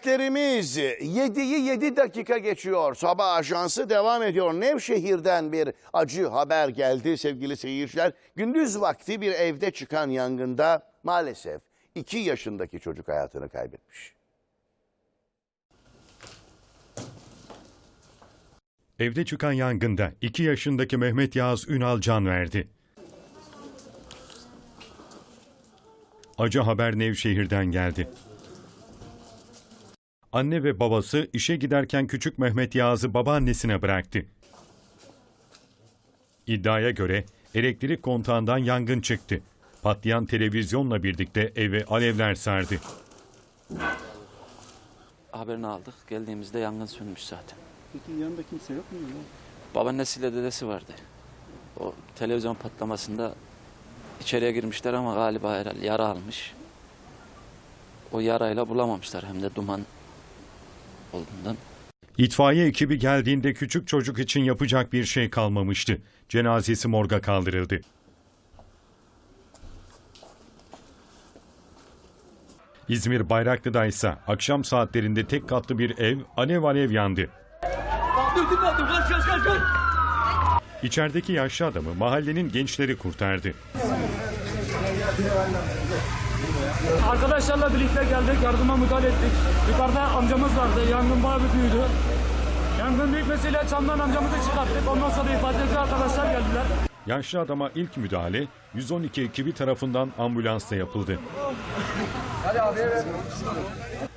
Saatlerimiz 7'yi 7 dakika geçiyor. Sabah ajansı devam ediyor. Nevşehir'den bir acı haber geldi sevgili seyirciler. Gündüz vakti bir evde çıkan yangında maalesef 2 yaşındaki çocuk hayatını kaybetmiş. Evde çıkan yangında 2 yaşındaki Mehmet Yağız Ünal can verdi. Acı haber Nevşehir'den geldi. Anne ve babası işe giderken küçük Mehmet Yağız'ı babaannesine bıraktı. İddiaya göre elektrik kontağından yangın çıktı. Patlayan televizyonla birlikte eve alevler sardı. Haberini aldık. Geldiğimizde yangın sönmüş zaten. Peki yanında kimse yok mu? Babaannesiyle dedesi vardı. O televizyon patlamasında içeriye girmişler ama galiba herhalde yara almış. O yarayla bulamamışlar hem de duman olduğundan. İtfaiye ekibi geldiğinde küçük çocuk için yapacak bir şey kalmamıştı. Cenazesi morga kaldırıldı. İzmir Bayraklı'da ise akşam saatlerinde tek katlı bir ev alev alev yandı. İçerideki yaşlı adamı mahallenin gençleri kurtardı. Arkadaşlarla birlikte geldik, yardıma müdahale ettik. Yukarıda amcamız vardı, yangın bayağı büyüdü. Yangın büyümesiyle çamdan amcamızı çıkarttık. Ondan sonra ifadeci arkadaşlar geldiler. Yaşlı adama ilk müdahale 112 ekibi tarafından ambulansla yapıldı.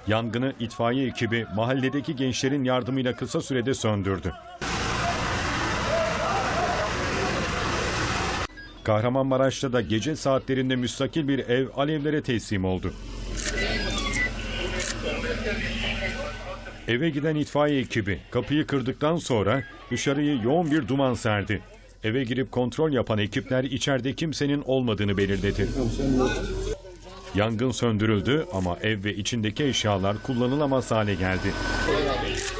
Yangını itfaiye ekibi mahalledeki gençlerin yardımıyla kısa sürede söndürdü. Kahramanmaraş'ta da gece saatlerinde müstakil bir ev alevlere teslim oldu. Eve giden itfaiye ekibi kapıyı kırdıktan sonra dışarıyı yoğun bir duman serdi. Eve girip kontrol yapan ekipler içeride kimsenin olmadığını belirledi. Yangın söndürüldü ama ev ve içindeki eşyalar kullanılamaz hale geldi.